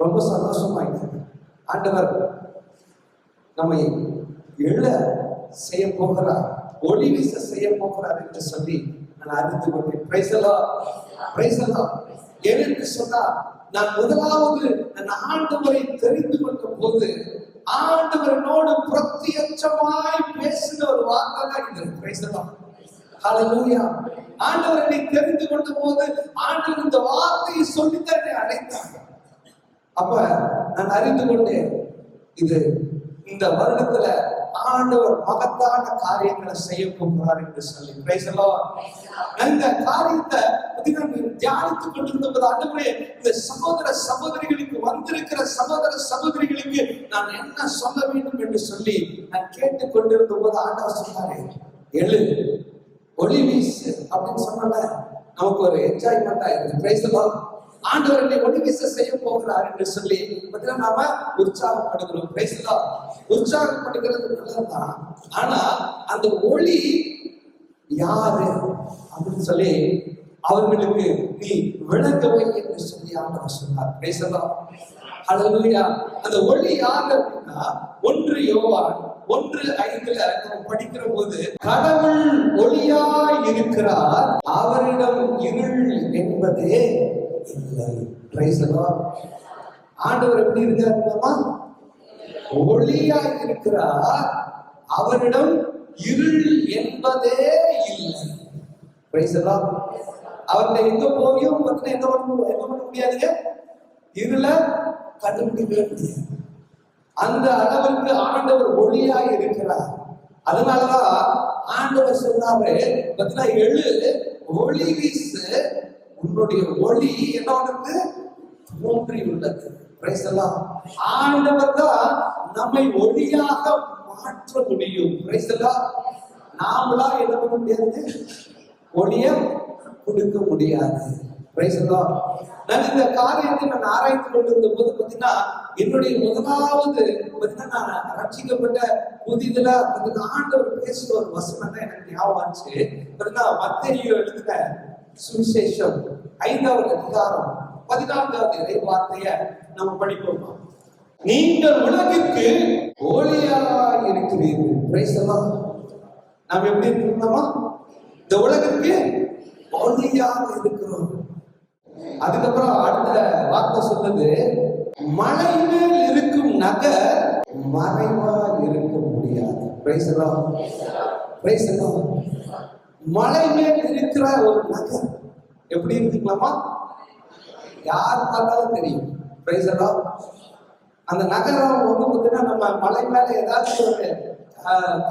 ரொம்ப சந்தோஷமாயிட்டேன் ஆண்டவர் நம்மை எழ செய்ய போகிறார் ஒளி வீச செய்ய போகிறார் என்று சொல்லி நான் அறிந்து கொண்டேன். பிரைசலா பிரைசலா ஏனென்று நான் முதலாவது நான் ஆண்டவரை தெரிந்து கொண்ட போது ஆண்டவரனோடு பிரத்யட்சமாய் பேசின ஒரு வார்த்தை தான் இது. பிரைசலா ஹalleluya ஆண்டவர் என்னை தெரிந்து கொண்ட போது ஆண்டவர் இந்த வார்த்தையை சொல்லி என்னை அழைத்தார். அப்ப நான் அறிந்து கொண்டேன் இது இந்த வருடத்துல ஆண்டவர் மகத்தான காரியங்களை செய்ய போகிறார் என்று சொல்லி. Praise அந்த இந்த காரியத்தை தியானித்துக் கொண்டிருந்தபோது ஆண்டவரே இந்த சகோதர சகோதரிகளுக்கு வந்திருக்கிற சகோதர சகோதரிகளுக்கு நான் என்ன சொல்ல வேண்டும் என்று சொல்லி நான் கேட்டுக் கொண்டிருந்த போது ஆண்டவர் சொன்னாரே எழு ஒளி வீசு. அப்படின்னு சொன்னால நமக்கு ஒரு என்ஜாய்மெண்டா இருக்கு. Praise. ஆண்டவர் என்னை செய்ய போகிறார் என்று சொல்லி பார்த்தீங்கன்னா நாம உற்சாகப்படுகிறோம் பேசலாம் உற்சாகப்படுகிறது நல்லதுதான். ஆனா அந்த ஒளி யாரு அப்படின்னு சொல்லி அவர்களுக்கு நீ விளக்கவை என்று சொல்லி ஆண்டவர் சொன்னார். பேசலாம் the அந்த ஒளி யாரு அப்படின்னா ஒன்று யோவான் ஒன்று ஐந்துல நம்ம படிக்கிற போது கடவுள் ஒளியா இருக்கிறார் அவரிடம் இருள் என்பதே இல்லை ஆண்டவர் எப்படி இருக்காருமா ஒளியா இருக்கிறார். அவரிடம் இருள் என்பதே இல்லை. அவர்கிட்ட எந்த போயும் பத்தின என்ன பண்ண என்ன பண்ண முடியாதுங்க. இருள கண்டுபிடிக்கவே முடியாது. அந்த அளவுக்கு ஆண்டவர் ஒளியாய் இருக்கிறார். அதனாலதான் ஆண்டவர் சொன்னாரு பத்தினா எழு ஒளி வீசு உன்னுடைய ஒளி என்ன பண்ணுது? தோன்றி உள்ளது. ஆண்டவர் தான் நம்மை ஒளியாக மாற்ற முடியும். நாமளா என்ன பண்ண முடியாது? ஒளிய கொடுக்க முடியாது. நான் இந்த காரியத்தை நான் ஆராய்ந்து கொண்டிருந்த போது பார்த்தீங்கன்னா என்னுடைய முதலாவது பார்த்தீங்கன்னா நான் ரட்சிக்கப்பட்ட புதிதுல ஆண்டவர் பேசுற ஒரு வசனம் தான் எனக்கு ஞாபகம் ஆச்சு பார்த்தீங்கன்னா மத்தேயு எழுதுன சுவிசேஷம் ஐந்தாவது அதிகாரம் பதினான்காவது இறை வார்த்தைய நம்ம படிப்போம்? நீங்கள் உலகிற்கு ஒளியா இருக்கிறீர்கள். பிரைஸ் எல்லாம் நாம் எப்படி இருக்கிறோமா? இந்த உலகிற்கு ஒளியாக இருக்கிறோம். அதுக்கப்புறம் அடுத்த வார்த்தை சொன்னது மலை மேல் இருக்கும் நகர் மறைவா இருக்க முடியாது. பிரைஸ் எல்லாம் பிரைஸ் எல்லாம். மலை மேல் இருக்கிற ஒரு நகர். எப்படி இருக்குங்களாமா யார் பார்த்தாலும் தெரியும். Praise அந்த நகரம் வந்து பார்த்தீங்கன்னா நம்ம மலை மேல ஏதாச்சும் ஒரு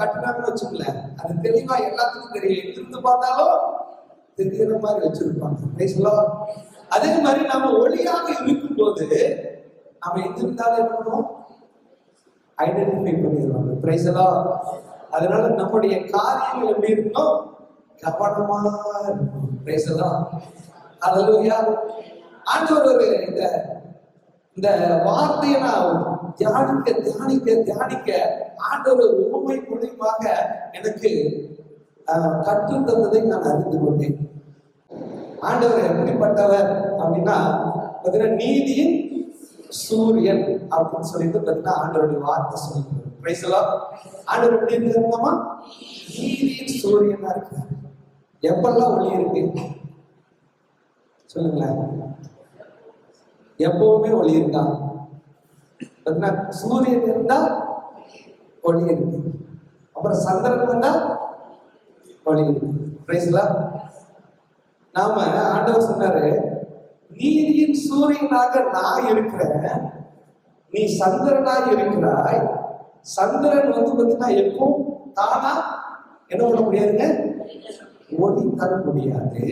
கட்டினாங்கன்னு வச்சுக்கல அது தெளிவா எல்லாத்துக்கும் தெரியும். எங்கிருந்து பார்த்தாலும் தெரியுற மாதிரி வச்சிருப்பாங்க. Praise அதே மாதிரி நாம ஒளியாக இருக்கும்போது நம்ம எங்க இருந்தாலும் என்ன ஐடென்டிஃபை பண்ணிடுவாங்க. Praise the அதனால நம்முடைய காரியங்கள் எப்படி இருக்கணும்? கவனமா பேசலாம் Praise the Lord. ஆண்டவர் இந்த இந்த வார்த்தையை நான் தியானிக்க தியானிக்க தியானிக்க ஆண்டவர் உண்மை மூலியமாக எனக்கு கற்று தந்ததை நான் அறிந்து கொண்டேன். ஆண்டவர் எப்படிப்பட்டவர் அப்படின்னா பார்த்தீங்கன்னா நீதியின் சூரியன் அப்படின்னு சொல்லிட்டு பார்த்தீங்கன்னா ஆண்டவருடைய வார்த்தை சொல்லிட்டு பேசலாம் ஆண்டவர் எப்படி இருக்கிறாமா நீதியின் சூரியனா இருக்கிறார் எப்பெல்லாம் ஒளி இருக்கு? சொல்லுங்களேன். எப்பவுமே ஒளி இருக்கா? பார்த்தீங்கன்னா சூரியன் இருந்தா ஒளி இருக்கு. அப்புறம் சந்திரன் இருந்தா ஒளி இருக்கு. பேசலா நாம ஆண்டவர் சொன்னாரு நீதியின் சூரியனாக நான் இருக்கிறேன். நீ சந்திரனாய் இருக்கிறாய். சந்திரன் வந்து பார்த்தீங்கன்னா எப்பவும் தானா? என்ன பண்ண முடியாதுங்க? ஒளி தர முடியாது.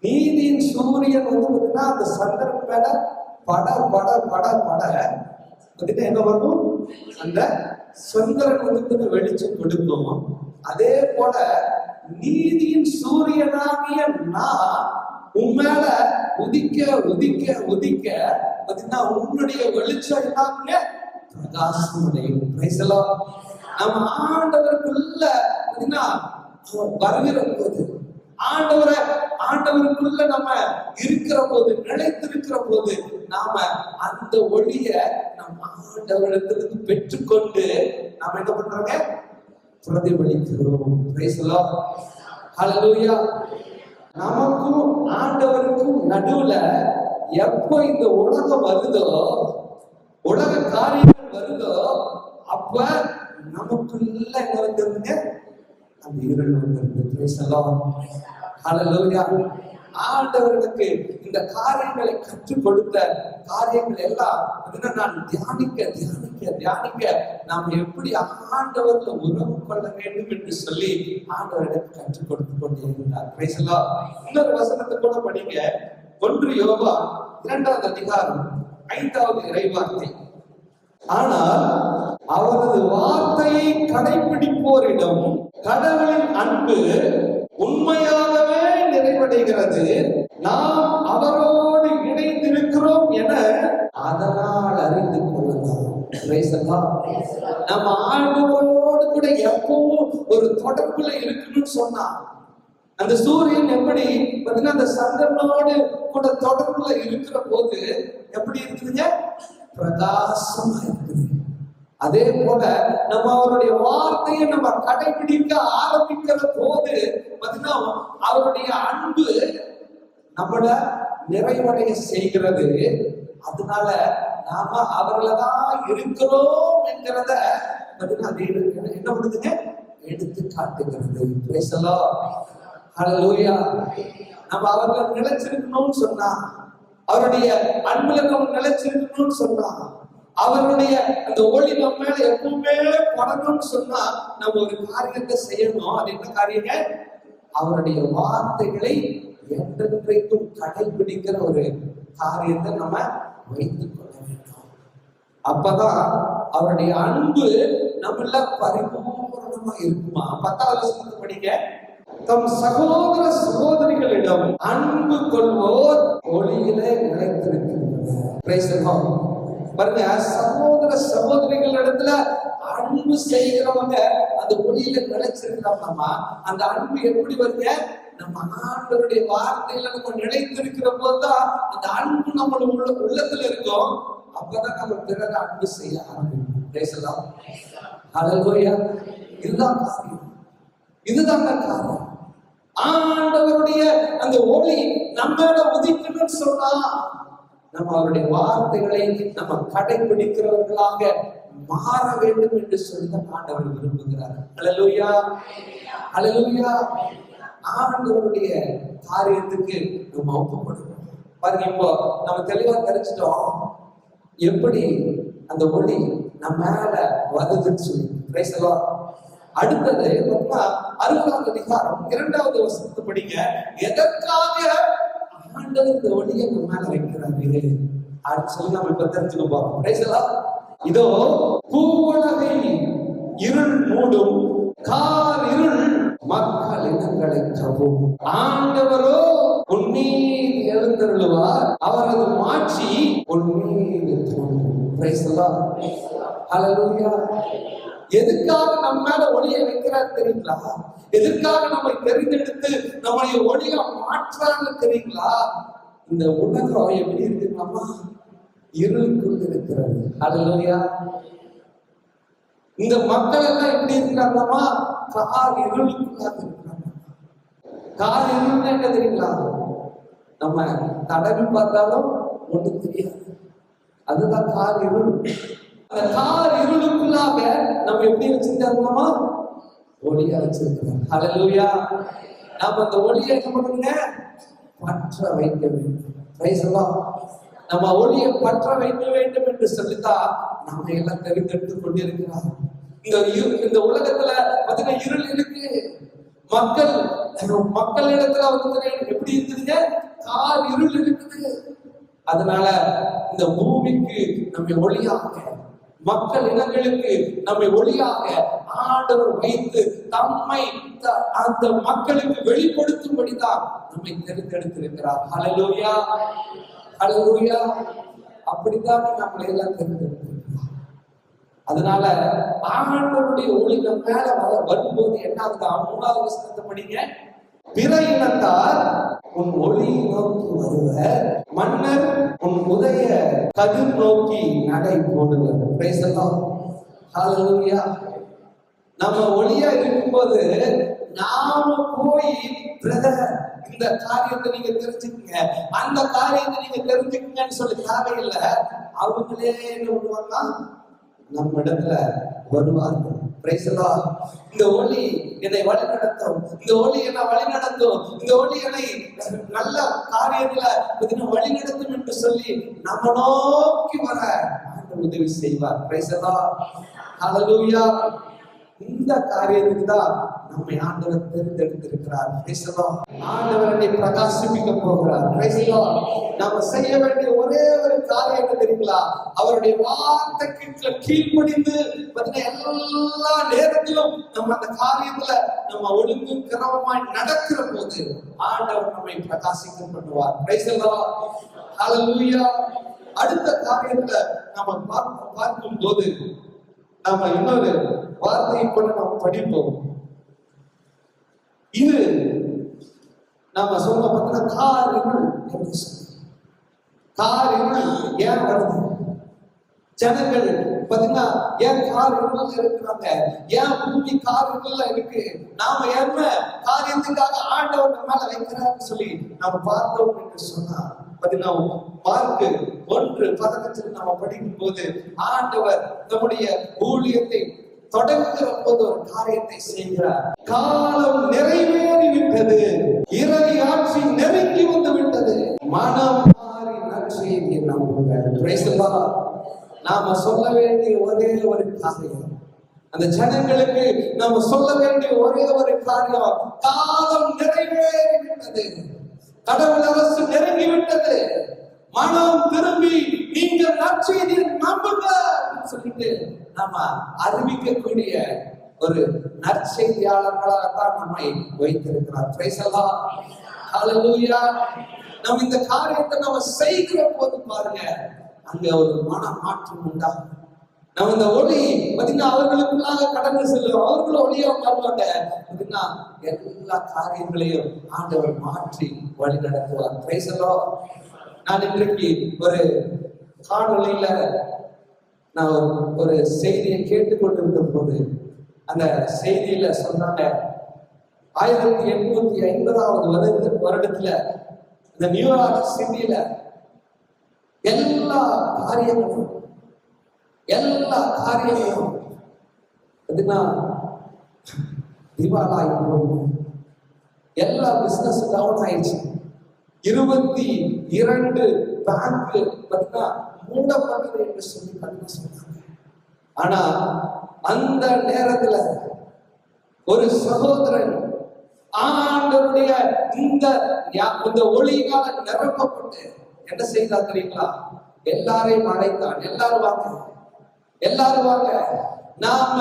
நீதியின் சூரியன் வந்து பார்த்தீங்கன்னா அந்த சந்திரன் மேல பட பட பட பட. பார்த்தீங்கன்னா என்ன வரும்? அந்த சந்திரன் வந்து வெளிச்சம் கொடுக்கும். அதே போல நீதியின் சூரியனாகிய நான் உன் மேல உதிக்க உதிக்க உதிக்க பார்த்தீங்கன்னா உன்னுடைய வெளிச்சம் எல்லாமே பிரகாசம் அடையும். நம்ம ஆண்டவருக்குள்ள பார்த்தீங்கன்னா வருகிற போது ஆண்டவரை ஆண்டவருக்குள்ள நம்ம இருக்கிற போது நிலைத்திருக்கிற போது நாம அந்த ஒளிய நம்ம ஆண்டவரிடத்திலிருந்து பெற்றுக்கொண்டு நாம என்ன பண்றோங்க? பிரதிபலிக்கிறோம். Praise the நமக்கும் ஆண்டவருக்கும் நடுவுல எப்போ இந்த உலகம் வருதோ உலக காரியங்கள் வருதோ அப்ப நமக்குள்ள என்ன வந்துருங்க அந்த இருள் வந்துருங்க ஆண்டவர்களுக்கு இந்த காரியங்களை கற்றுக் கொடுத்த காரியங்கள் எல்லாம் நான் தியானிக்க தியானிக்க தியானிக்க நாம் எப்படி ஆண்டவர்கள் உறவு கொள்ள வேண்டும் என்று சொல்லி ஆண்டவரிடம் கற்றுக் கொடுத்து கொண்டே இருந்தார். இன்னொரு வசனத்தை கூட படிங்க. ஒன்று யோகா இரண்டாவது அதிகாரம் ஐந்தாவது இறைவார்த்தை. ஆனால் அவரது வார்த்தையை கடைபிடிப்போரிடம் கடவுளின் அன்பு உண்மையாகவே நிறைவடைகிறது. நாம் அவரோடு இணைந்திருக்கிறோம் என அதனால் அறிந்து கொள்ளுங்கள். நம்ம ஆண்டவரோடு கூட எப்பவும் ஒரு தொடர்புல இருக்கணும்னு சொன்னா அந்த சூரியன் எப்படி பாத்தீங்கன்னா அந்த சந்திரனோடு கூட தொடர்புல இருக்கிற போது எப்படி இருக்குதுங்க? பிரகாசமாயிருக்கிறது இருக்குது அதே போல நம்ம அவருடைய வார்த்தையை நம்ம கடைபிடிக்க ஆரம்பிக்கிற போது பார்த்தீங்கன்னா அவருடைய அன்பு நம்மள நிறைவடைய செய்கிறது. அதனால நாம அவர்களதான் இருக்கிறோம் என்கிறத பார்த்தீங்கன்னா அது என்ன- பண்ணுதுங்க? எடுத்து காட்டுகிறது பேசலாம் நம்ம அவர்களை நிலைச்சிருக்கணும்னு சொன்னா அவருடைய அன்புல நம்ம நிலைச்சிருக்கணும்னு சொன்னா அவருடைய அந்த ஒளி நம்ம மேல எப்பவுமே படணும்னு சொன்னா நம்ம ஒரு காரியத்தை செய்யணும். அது என்ன காரியங்க? அவருடைய வார்த்தைகளை என்றென்றைக்கும் கடைபிடிக்கிற ஒரு காரியத்தை நம்ம வைத்துக் கொள்ள வேண்டும். அப்பதான் அவருடைய அன்பு நம்மள பரிபூர்ணமா இருக்குமா? பத்தாவது வசனத்தை படிங்க. தம் சகோதர சகோதரிகளிடம் அன்பு கொள்வோர் ஒளியிலே நிலைத்திருக்கின்றனர். பாருங்க சகோதர சகோதரிகள் இடத்துல அன்பு செய்கிறவங்க அந்த ஒளியில நிலைச்சிருக்கிறாங்கம்மா அந்த அன்பு எப்படி வருங்க? நம்ம ஆண்டவருடைய வார்த்தையில நம்ம நிலைத்திருக்கிற போதுதான் அந்த அன்பு நம்ம உள்ள உள்ளத்துல இருக்கும். அப்பதான் நம்ம பிறகு அன்பு செய்ய ஆரம்பிக்கும் பேசலாம் ஹalleluya இதுதான் காரியம். இதுதான் காரணம். ஆண்டவருடைய அந்த ஒளி நம்மள உதிக்கணும்னு சொன்னா நம்ம அவருடைய வார்த்தைகளை நம்ம கடைபிடிக்கிறவர்களாக மாற வேண்டும் என்று சொல்லிதான் ஆண்டவர் விரும்புகிறார். அழலுயா அழலுயா ஆண்டவருடைய காரியத்துக்கு நம்ம ஒப்புப்படுவோம் பாருங்க இப்போ நம்ம தெளிவா தெரிஞ்சிட்டோம். எப்படி அந்த ஒளி நம்ம மேல வருதுன்னு சொல்லி. Praise அடுத்தது பார்த்தீங்கன்னா அறுபதாவது அதிகாரம் இரண்டாவது வசனத்தை படிங்க. எதற்காக ஆண்டவர் இந்த ஒளியை நம்ம மேல வைக்கிறாரு? அப்படின்னு சொல்லி நம்ம இப்ப தெரிஞ்சுக்க போறோம். இதோ பூவுலகை இருள் மூடும் கார் இருள் மக்கள் இனங்களை கவும் ஆண்டவரோ உன்னீர் எழுந்தருளுவார். அவரது மாட்சி உன் மீது தோன்றும். எதுக்காக நம்ம மேல ஒளிய வைக்கிறார் தெரியுங்களா? எதுக்காக நம்மை தெரிந்தெடுத்து நம்முடைய ஒளிய மாற்றாங்க தெரியுங்களா? இந்த உலகம் எப்படி இருக்குங்களாமா இருளுக்குள் இருக்கிறது. அதுலயா இந்த மக்கள் எல்லாம் எப்படி இருக்கிறாங்கம்மா கார் இருளுக்குள்ளாக இருக்கிறாங்க கார் இருள் என்ன தெரியுங்களா? நம்ம தடவி பார்த்தாலும் ஒண்ணு தெரியாது. அதுதான் கார் இருள். அந்த கார் இருளுக்குள்ளாக நம்ம எப்படி வச்சிருக்காங்களாமா ஒளியா வச்சிருக்கிறோம். அலலூயா நாம அந்த ஒளியை என்ன பண்ணுங்க? பற்ற வைக்க வேண்டும். Praise நம்ம ஒளியை பற்ற வைக்க வேண்டும் என்று சொல்லித்தான் நம்ம எல்லாம் தெரிந்தெடுத்து கொண்டிருக்கிறார். இந்த இரு- இந்த உலகத்துல பாத்தீங்கன்னா இருள் இருக்கு. மக்கள் மக்கள் இடத்துல வந்து எப்படி இருக்குதுங்க? கார் இருள் இருக்குது. அதனால இந்த பூமிக்கு நம்ம ஒளியாக மக்கள் இனங்களுக்கு நம்மை ஒளியாக ஆண்டவர் வைத்து தம்மை அந்த மக்களுக்கு வெளிப்படுத்தும்படிதான் நம்மை தெரிந்தெடுத்திருக்கிறார். ஹalleluya ஹalleluya அப்படித்தான் நம்மளை எல்லாம் தெரிந்தெடுத்திருக்கிறார். அதனால ஆண்டவருடைய ஒளி நம்ம மேல வர வரும்போது என்ன ஆகுதா? மூணாவது வசனத்தை படிங்க. பிற இனத்தார் உன் ஒளி நோக்கி வருவர் மன்னர் உன் உதய கதிர் நோக்கி நடை போடுவர். பேசலாம் நம்ம ஒளியா இருக்கும்போது நாம போய் பிரதர் இந்த காரியத்தை நீங்க தெரிஞ்சுக்கங்க. அந்த காரியத்தை நீங்க தெரிஞ்சுக்கங்கன்னு சொல்லி தேவையில்லை. அவங்களே என்ன பண்ணுவாங்க நம்ம இடத்துல வருவார்கள். இந்த ஒளி என்னை வழி நடத்தும். இந்த ஒளி என்னை வழி நடத்தும். இந்த ஒளி என்னை நல்ல காரியத்துல வழி நடத்தும் என்று சொல்லி நம்ம நோக்கி வர உதவி செய்வார். பிரைசலா the இந்த காரியத்துக்கு தான் நம்மை ஆண்டவர் தேர்ந்தெடுத்திருக்கிறார். Praise ஆண்டவர் என்னை பிரகாசிப்பிக்க போகிறார். நாம செய்ய வேண்டிய ஒரே ஒரு காரியம் என்ன தெரியுங்களா? அவருடைய வார்த்தைக்கு கீழ்ப்படிந்து பார்த்தீங்கன்னா எல்லா நேரத்திலும் நம்ம அந்த காரியத்துல நம்ம ஒழுங்கு கிரமமாய் நடக்கிற போது ஆண்டவர் நம்மை பிரகாசிக்க பண்ணுவார். Praise அடுத்த காரியத்துல நம்ம பார்க்க பார்க்கும் போது நாம இன்னொரு வார்த்தையை கூட நாம் படிப்போம். இது நாம சொல்ல பார்த்தா காரியங்கள் என்று காரியங்கள் ஏன் வருது? ஜனங்கள் பாத்தீங்கன்னா ஏன் காரியங்கள் இருக்கிறாங்க? ஏன் பூமி காரியங்கள் இருக்கு? நாம என்ன காரியத்துக்காக ஆண்டவர் மேல வைக்கிறான்னு சொல்லி நாம பார்த்தோம் என்று சொன்னா பாத்தீங்கன்னா மார்க்கு ஒன்று பதக்கத்தில் நாம படிக்கும் போது ஆண்டவர் நம்முடைய ஊழியத்தை தொடங்குகிற போது ஒரு காரியத்தை செய்கிறார். காலம் நிறைவேறி விட்டது. இறை ஆட்சி நெருங்கி வந்து விட்டது. மனம் மாறி நற்செய்தியை நம்புங்கள் நாம சொல்ல வேண்டிய ஒரே ஒரு காரியம். அந்த ஜனங்களுக்கு நாம சொல்ல வேண்டிய ஒரே ஒரு காரியம் காலம் நிறைவேறி விட்டது. கடவுள் அரசு நெருங்கி விட்டது மனம் திரும்பி நீங்க நற்செய்தியை நம்புங்க அப்படின்னு சொல்லிட்டு நாம அறிவிக்கக்கூடிய ஒரு நற்செய்தியாளர்களாகத்தான் நம்மை வைத்திருக்கிறார். Praise the நம்ம இந்த காரியத்தை நம்ம செய்கிற போது பாருங்க அங்க ஒரு மன மாற்றம் உண்டாகும். நம்ம இந்த ஒளி பார்த்தீங்கன்னா அவர்களுக்குள்ளாக கடந்து செல்லும் அவர்களும் ஒளியா மாறுவாங்க பார்த்தீங்கன்னா எல்லா காரியங்களையும் ஆண்டவர் மாற்றி வழி நடத்துவார். Praise நான் இன்றைக்கு ஒரு காணொலியில நான் ஒரு- ஒரு செய்தியை கேட்டுக்கொண்டிருந்த போது அந்த செய்தியில சொன்னாங்க ஆயிரத்தி எண்ணூத்தி ஐம்பதாவது வருட வருடத்துல இந்த நியூயார்க் சிட்டியில எல்லா காரியங்களும் எல்லா காரியங்களும் அதுனா திவாலாகி போயிடுது. எல்லா பிசினஸ் டவுன் ஆயிடுச்சு. இருபத்தி இரண்டு பேங்க் பார்த்தீங்கன்னா மூடப்பட்டது என்று சொல்லி பார்த்தீங்கன்னா சொன்னாங்க ஆனா அந்த நேரத்துல ஒரு சகோதரன் ஆண்டருடைய இந்த யா- இந்த ஒளியினால நிரப்பப்பட்டு என்ன செய்தா தெரியுங்களா? எல்லாரையும் அழைத்தான். எல்லாரும் வாங்க. எல்லாரும் வாங்க நாம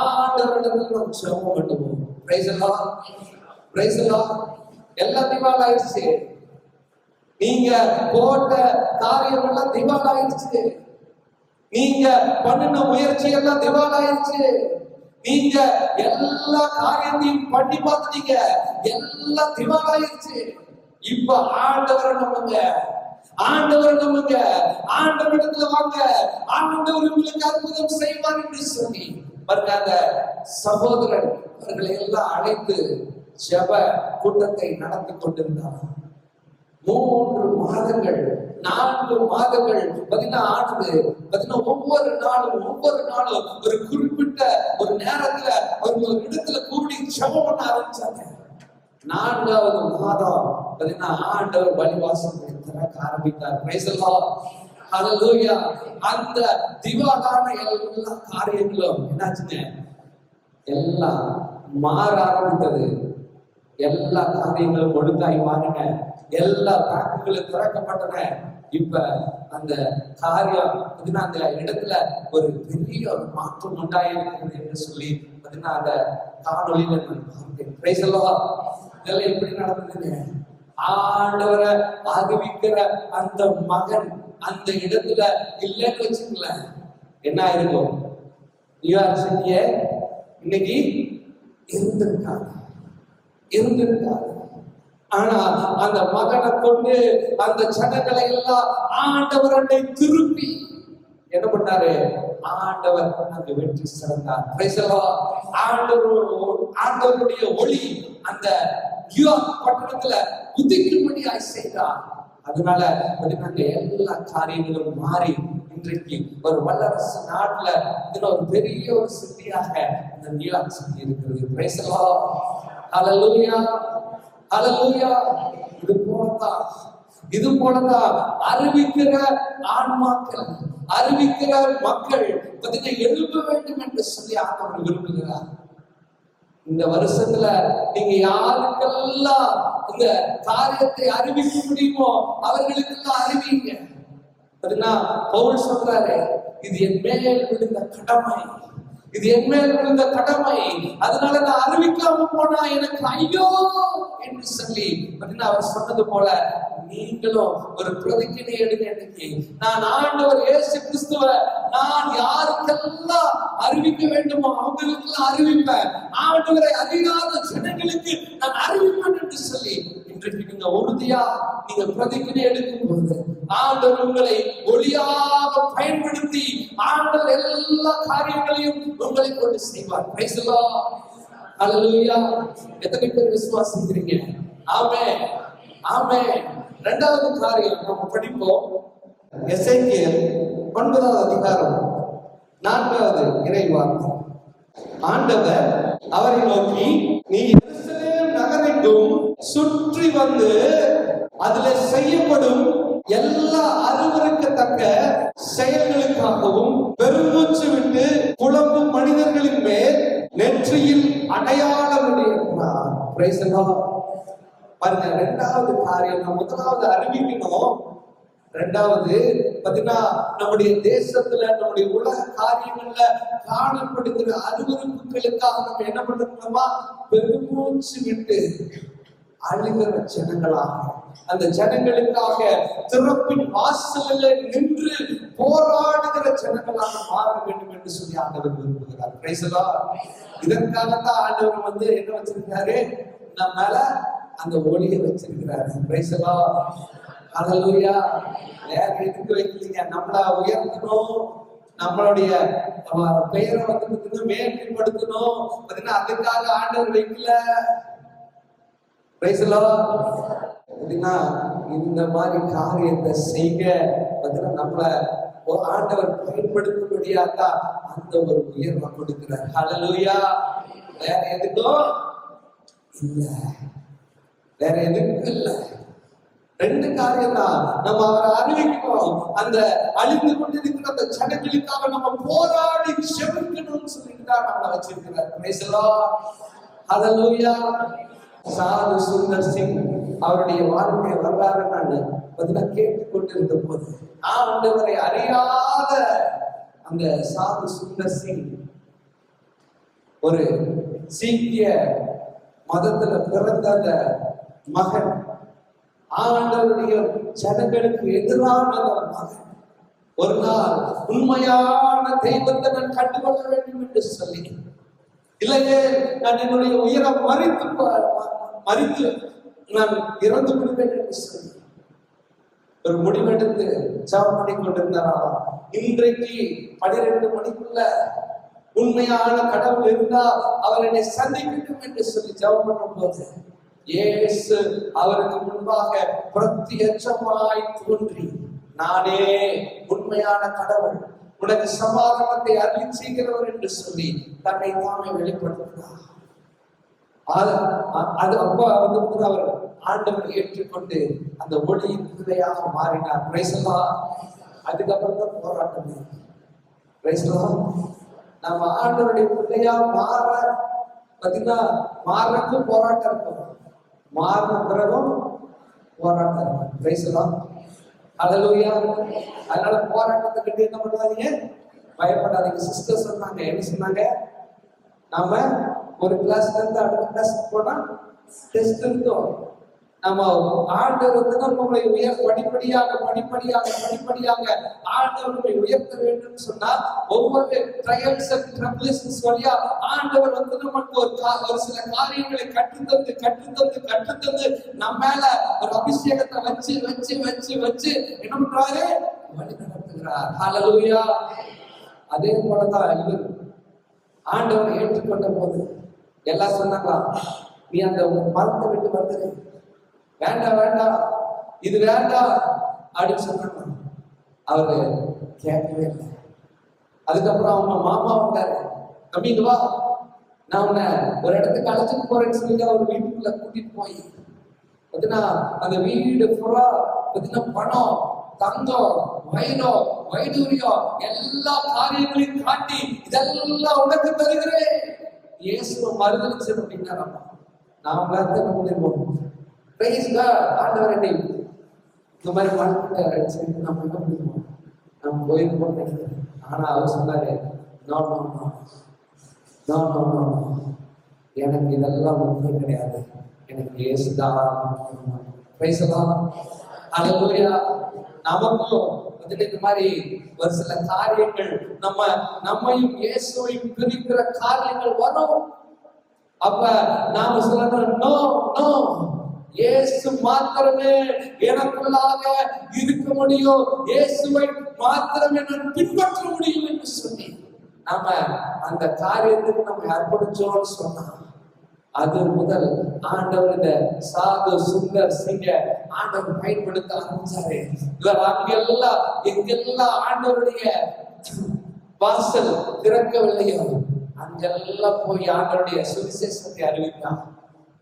ஆண்டவரிடத்தில் நாம் ஜெபம் பண்ணுவோம் பிரைஸ் எல்லாம் பிரைஸ் எல்லாம் எல்லாம் திவால் ஆயிடுச்சு நீங்க போட்ட காரியம் எல்லாம் திவால் ஆயிடுச்சு நீங்க பண்ணின முயற்சி எல்லாம் திவால் ஆயிடுச்சு நீங்க எல்லா காரியத்தையும் பண்ணி பார்த்துட்டீங்க. எல்லாம் திவால் ஆயிடுச்சு இப்ப ஆண்டவரை நம்புங்க. ஆண்டவர் நம்புங்க ஆண்டவரிடத்துல வாங்க ஆண்டவர் உங்களுக்கு அற்புதம் செய்வார் என்று சொல்லி மறுக்காத சகோதரன் அவர்களை எல்லாம் அழைத்து ஜப கூட்டத்தை நடத்தி கொண்டிருந்தார். மூன்று மாதங்கள் நான்கு மாதங்கள் பதினா ஆனது பதினா ஒவ்வொரு நாளும் ஒவ்வொரு நாளும் ஒரு குறிப்பிட்ட ஒரு நேரத்துல ஒரு இடத்துல கூடி ஜபம் பண்ண ஆரம்பிச்சாங்க. நான்காவது மாதம் பார்த்தீங்கன்னா ஆண்டவர் பலிவாசத்தை திறக்க ஆரம்பித்தார். Praise அந்த திவாகான எல்லா காரியங்களும் என்னாச்சுங்க? எல்லாம் மாற ஆரம்பித்தது. எல்லா காரியங்களும் ஒழுங்காய் மாறின. எல்லா பேங்குகளும் திறக்கப்பட்டன. இப்ப அந்த காரியம் பார்த்தீங்கன்னா அந்த இடத்துல ஒரு பெரிய ஒரு மாற்றம் உண்டாயிருக்கிறது என்று சொல்லி பார்த்தீங்கன்னா அந்த காணொலியில நான் பார்த்தேன் இதெல்லாம் எப்படி நடந்ததுங்க ஆண்டவரை அறிவிக்கிற அந்த மகன் அந்த இடத்துல இல்லைன்னு வச்சுங்களேன் என்ன ஆயிருக்கும்? நியூயார்க் சிட்டிய இன்னைக்கு இருந்திருக்காங்க. இருந்திருக்காங்க. ஆனா அந்த மகனை கொண்டு அந்த ஜனங்களை எல்லாம் ஆண்டவரண்டை திருப்பி என்ன பண்ணாரு? ஆண்டவர் அங்கு வெற்றி சிறந்தார். ஆண்டவர் ஆண்டவருடைய ஒளி அந்த நியூயார்க் பட்டணத்துல உதிக்கும்படியாய் செய்தார். அதனால நாங்க எல்லா காரியங்களும் மாறி இன்றைக்கு ஒரு வல்லரசு நாட்டுல இதுல ஒரு பெரிய ஒரு சிட்டியாக இந்த நீளம் சிட்டி இருக்கிறது Praise அலலூயா அலலூயா இது போலதான் இது போலதான் அறிவிக்கிற ஆன்மாக்கள் அறிவிக்கிற மக்கள் பார்த்தீங்கன்னா எழுப்ப வேண்டும் என்று சொல்லி ஆண்டவர் விரும்புகிறார். இந்த வருஷத்துல நீங்க யாருக்கெல்லாம் இந்த காரியத்தை அறிவிக்க முடியுமோ அவர்களுக்கெல்லாம் அறிவிங்க. பார்த்தீங்கன்னா பவுல் சொல்றாரு இது என் மேல் விழுந்த கடமை. இது என் மேல் இருந்த கடமை? அதனால நான் அறிவிக்காம போனா எனக்கு ஐயோ என்று சொல்லி அப்படின்னு அவர் சொன்னது போல நீங்களும் ஒரு பிரதிக்கினை எடுங்க இன்னைக்கு நான் ஆண்டவர் இயேசு கிறிஸ்துவ நான் யாருக்கெல்லாம் அறிவிக்க வேண்டுமோ அவங்களுக்கெல்லாம் அறிவிப்பேன். ஆண்டவரை அறியாத ஜனங்களுக்கு நான் அறிவிப்பேன் என்று சொல்லி இன்றைக்கு நீங்க உறுதியா நீங்க பிரதிக்கினை எடுக்கும் போது ஆண்டவர் உங்களை ஒளியாக பயன்படுத்தி ஆண்டவர் எல்லா காரியங்களையும் உங்களை கொண்டு செய்வார். பேசலா the எத்தனை பேர் விசுவாசிக்கிறீங்க? ஆமே ஆமே இரண்டாவது காரியம் நம்ம படிப்போம். எசேக்கியேல் ஒன்பதாவது அதிகாரம் நான்காவது இறைவாக்கு. ஆண்டவர் அவரை நோக்கி நீ எருசலேம் நகரெங்கும் சுற்றி வந்து அதுல செய்யப்படும் எல்லா அருவருக்கத்தக்க செயல்களுக்காகவும் பெருமூச்சு விட்டு குழம்பும் மனிதர்களின் மேல் நெற்றியில் அடையாளம் பாருங்க ரெண்டாவது காரியம் நம்ம முதலாவது அறிவிக்கணும் ரெண்டாவது பாத்தீங்கன்னா நம்முடைய தேசத்துல நம்முடைய உலக காரியங்கள்ல காணப்படுகிற அருவருப்புகளுக்காக நம்ம என்ன பண்ணணுமா பெருமூச்சு விட்டு அழுகிற ஜனங்களாக அந்த ஜனங்களுக்காக திறப்பின் வாசலில் நின்று போராடுகிற ஜனங்களாக மாற வேண்டும் என்று சொல்லி ஆண்டவர் விரும்புகிறார். பிரைசலா இதற்காகத்தான் ஆண்டவர் வந்து என்ன வச்சிருக்காரு நம்ம மேல அந்த ஒளியை வச்சிருக்கிறாரு. பிரைசலா the வேற எதுக்கு வைக்கலீங்க? நம்மள உயர்த்தணும். நம்மளுடைய பெயரை வந்து பார்த்தீங்கன்னா மேன்மைப்படுத்தணும். பார்த்தீங்கன்னா அதுக்காக ஆண்டவர் வைக்கல. பிரைசலா எப்படின்னா அப்படின்னா இந்த மாதிரி காரியத்தை செய்க. பார்த்தீங்கன்னா நம்மள ஒரு ஆண்டவர் பயன்படுத்தும்படியாதான் அந்த ஒரு உயர்வை கொடுக்கிறார். ஹலலுயா வேற எதுக்கும் இல்ல. வேற எதுக்கும் இல்ல. ரெண்டு காரியம் தான். நம்ம அவரை அறிவிக்கணும் அந்த அழிந்து கொண்டிருக்கிற அந்த ஜனங்களுக்காக நம்ம போராடி செவிக்கணும்னு சொல்லிட்டு தான் நம்மளை வச்சிருக்கிறார். பேசலாம் ஹலலுயா சாது சுந்தர் சிங். அவருடைய வாழ்க்கை வரலாறு நான் பார்த்தீங்கன்னா கேட்டுக்கொண்டிருந்த போது ஆண்டவரை அறியாத அந்த சாது சுந்தர் சிங் ஒரு சீக்கிய மதத்துல பிறந்த அந்த மகன் ஆண்டவருடைய ஜனங்களுக்கு எதிரான அந்த மகன். ஒரு நாள் உண்மையான தெய்வத்தை நான் கண்டுகொள்ள வேண்டும் என்று சொல்லி இல்லையே நான் என்னுடைய உயிரை மறித்து மறித்து நான் இறந்து விடுவேன் என்று சொல்லி ஒரு முடிவெடுத்து ஜெபம் பண்ணி கொண்டிருந்தாராம் இன்றைக்கு பனிரெண்டு மணிக்குள்ள உண்மையான கடவுள் இருந்தால் அவர் என்னை சந்திக்கட்டும் என்று சொல்லி ஜபம் பண்ணும் போது இயேசு அவருக்கு முன்பாக பிரத்யட்சமாய் தோன்றி நானே உண்மையான கடவுள் உனக்கு சமாதானத்தை அருளி செய்கிறவர் என்று சொல்லி தன்னை தாமே வெளிப்படுத்தினார். அது அ- அது வந்து வந்து அவர் ஆண்டவர் ஏற்றுக்கொண்டு அந்த ஒளியின் பிள்ளையாக மாறினார். பிரைசலா அதுக்கப்புறம் தான் போராட்டம். பிரைசலா நம்ம ஆண்டவருடைய பிள்ளையா மாற பார்த்தீங்கன்னா மாறக்கும் போராட்டம் இருக்கும். மாறின பிறகும் போராட்டம் இருக்கும். பிரைசலா ஹalleluya அதனால போராட்டத்தை கட்டி என்ன பண்ணாதீங்க? பயப்படாதீங்க. சிஸ்டர் சொன்னாங்க என்ன சொன்னாங்க? நாம ஒரு கிளாஸ்ல இருந்து அடுத்த கிளாஸ் போனா டெஸ்ட் இருக்கும் நம்ம ஆண்டவர் வந்து நம்மளை உயர் படிப்படியாக படிப்படியாக படிப்படியாக ஆண்டவர் நம்மை உயர்த்த வேண்டும் சொன்னா ஒவ்வொரு ட்ரையல்ஸ் அண்ட் ட்ரபிள்ஸ் வழியா ஆண்டவர் வந்து நமக்கு ஒரு ஒரு சில காரியங்களை கற்றுத்தந்து கற்றுத்தந்து கற்றுத்தந்து நம்ம மேல ஒரு அபிஷேகத்தை வச்சு வச்சு வச்சு வச்சு என்ன பண்றாரு? வழி நடத்துகிறார். அதே போலதான் இவர் ஆண்டவரை ஏற்றுக்கொண்ட போது எல்லாம் சொன்னாங்களா நீ அந்த மரத்தை விட்டு வந்துரு. வேண்டாம் வேண்டாம் இது வேண்டாம் அப்படின்னு சொன்னாங்க. அவரு கேட்கவே இல்லை. அதுக்கப்புறம் அவங்க மாமா வந்தாரு. தம்பி வா. நான் உன்னை ஒரு இடத்துக்கு அழைச்சிட்டு போறேன்னு சொல்லி அவர் வீட்டுக்குள்ள கூட்டிட்டு போய் பார்த்தீங்கன்னா அந்த வீடு ஃபுல்லா பார்த்தீங்கன்னா பணம் தங்கம் வைரம் வைடூரியம் எல்லா காரியங்களையும் காட்டி இதெல்லாம் உனக்கு தருகிறேன். இயேசுவை மறுதளிச்சு அப்படின்னாராம் நாம் எல்லாத்தையும் முடிவோம் பண்ணிருவோம் பிரைஸ் ஆண்டவர் இந்த மாதிரி பணத்தை சரி நம்ம என்ன பண்ணிருவோம் நம்ம போயிருப்போம் நினைக்கிறேன் ஆனா அவர் சொன்னாரு no no no no no no எனக்கு இதெல்லாம் ஒன்றும் கிடையாது. எனக்கு இயேசுதான் பிரைஸ் பேசலாம் அலலூயா நமக்கும் வந்துட்டு இந்த மாதிரி ஒரு சில காரியங்கள் நம்ம நம்மையும் இயேசுவையும் பிரிக்கிற காரியங்கள் வரும். அப்ப நாம சொல்லணும் நோ நோ இயேசு மாத்திரமே எனக்குள்ளாக இருக்க முடியும். இயேசுவை மாத்திரமே நான் பின்பற்ற முடியும் என்று சொல்லி நாம அந்த காரியத்துக்கு நம்ம அர்ப்பணிச்சோம்னு சொன்னா அது முதல் ஆண்டவர் இந்த சாது சுந்தர் சிங்க ஆண்டவர் பயன்படுத்த ஆரம்பிச்சாரு. இவர் அங்கெல்லாம் எங்கெல்லாம் ஆண்டவருடைய வாசல் திறக்கவில்லையோ அங்கெல்லாம் போய் ஆண்டவருடைய சுவிசேஷத்தை அறிவித்தார்.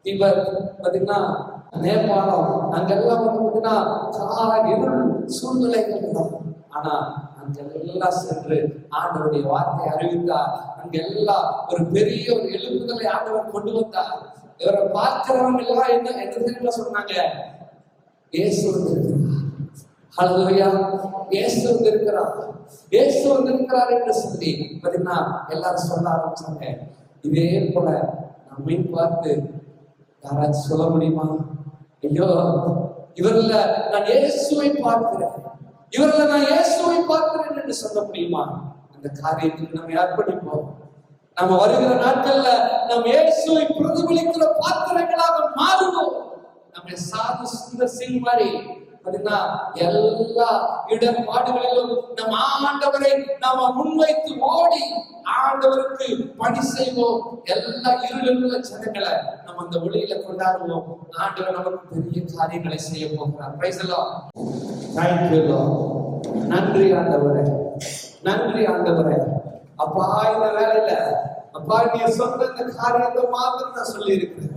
இவர் பாத்தீங்கன்னா நேபாளம் அங்கெல்லாம் வந்து பாத்தீங்கன்னா கால இருள் சூழ்நிலைகள் தான் ஆனா அங்கெல்லாம் சென்று ஆண்டவருடைய வார்த்தை அறிவித்தார். அங்கெல்லாம் ஒரு பெரிய ஒரு எழுப்புதலை ஆண்டவர் கொண்டு வந்தார். இவரை பார்க்கிறவங்க எல்லாம் என்ன என்ன தெரியுமா சொன்னாங்க? இயேசு வந்திருக்கிறார். ஹalleluya இயேசு வந்திருக்கிறார். இயேசு வந்திருக்கிறார் என்று சொல்லி பார்த்தீங்கன்னா எல்லாரும் சொல்ல ஆரம்பிச்சாங்க. இதே போல நம்மையும் பார்த்து யாராச்சும் சொல்ல முடியுமா? ஐயோ இவர்ல நான் இயேசுவை பார்க்கிறேன். இவர்கள் நான் இயேசுவை பார்க்கிறேன் என்று சொல்ல முடியுமா? அந்த காரியத்துக்கு நம்ம அர்ப்பணிப்போம் நம்ம வருகிற நாட்கள்ல நம் இயேசுவை பிரதிபலிக்கிற பாத்திரங்களாக மாறுவோம். நம்ம சாது சுந்தர் சிங் மாதிரி அப்படின்னா எல்லா இடர்பாடுகளிலும் நம் ஆண்டவரை நாம முன்வைத்து ஓடி ஆண்டவருக்கு பணி செய்வோம். எல்லா இருளுள்ள ஜனங்களை நம்ம அந்த ஒளியில கொண்டாடுவோம். ஆண்டவர் நமக்கு பெரிய காரியங்களை செய்ய போகிறார். நன்றி ஆண்டவரே. நன்றி ஆண்டவரே. அப்பா இந்த வேலையில அப்பா நீ சொன்ன இந்த காரியத்தை மாத்திரம் நான் சொல்லி இருக்கிறேன்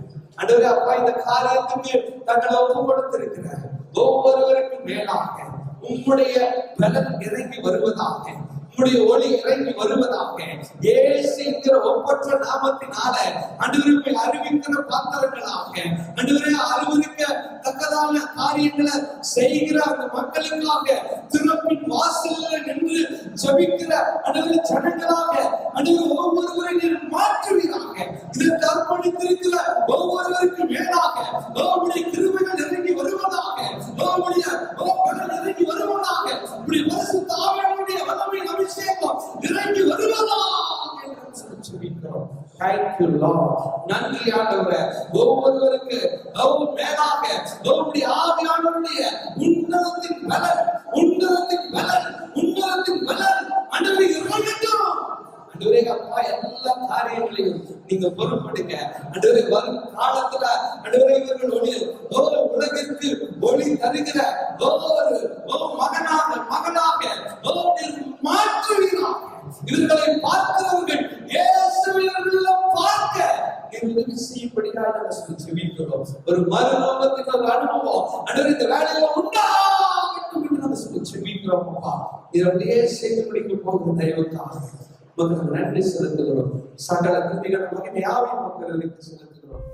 அப்பா இந்த காரியத்துக்கு தங்களை ஒப்புப்படுத்திருக்கிறேன் ஒவ்வொருவருக்கும் மேலாக உம்முடைய பலன் இறங்கி வருவதாக உம்முடைய ஒளி இறங்கி வருவதாக இயேசுங்கிற ஒப்பற்ற நாமத்தினால அன்றுவரை அறிவிக்கிற பாத்திரங்களாக அன்றுவரை அறிவிக்க தக்கதான காரியங்களை செய்கிற அந்த மக்களுக்காக திறப்பின் வாசலில் நின்று ஜபிக்கிற அனைவரும் ஜனங்களாக அனைவரும் ஒவ்வொருவரை நீர் மாற்றுவீராக இதற்கு அர்ப்பணித்திருக்கிற ஒவ்வொருவருக்கும் மேலாக உம்முடைய கிருமைகள் இறங்கி வருவதாக உம்முடைய பலன் இறங்கி வருவதாக இப்படி பரிசுத்த ஆவியானவருடைய வல்லமையின் அபிஷேகம் இறங்கி வருவதாக என்று சொல்லி ஜெபிக்கிறோம். Thank you, Lord. நன்றி ஆண்டவரே ஒவ்வொருவருக்கு ஒவ்வொரு மேலாக ஒவ்வொருடைய ஆவியானவருடைய உன்னதத்தின் பலன் உன்னதத்தின் பலன் உன்னதத்தின் பலன். ஆண்டவரே இறங்கட்டும் ஆண்டவரே அப்பா எல்லா காரியங்களையும் நீங்க பொறுப்படுங்க ஆண்டவரே வரும் காலத்துல ஆண்டவரே இவர்கள் ஒளி ஒவ்வொரு உலகிற்கு ஒளி தருகிற ஒவ்வொரு மகனாக மகனாக ஒவ்வொரு மாற்றுவீராக. இவர்களை பார்க்கிறவர்கள் இயேசுவினர்களை நீர் உதவி செய்யும்படியாக நாங்கள் சொல்லி ஜெபிக்கிறோம் ஒரு மறுரூபத்துக்கு ஒரு அனுபவம் ஆண்டவரே இந்த வேலையில உண்டாகட்டும் என்று நாங்கள் சொல்லி ஜெபிக்கிறோம் அப்பா. இதை அப்படியே செய்து பிடிக்க போகிற தெய்வத்தாக உமக்கு நன்றி செலுத்துகிறோம். சகல துதிகள் மகிமையாவை மக்களுக்கு செலுத்துகிறோம்.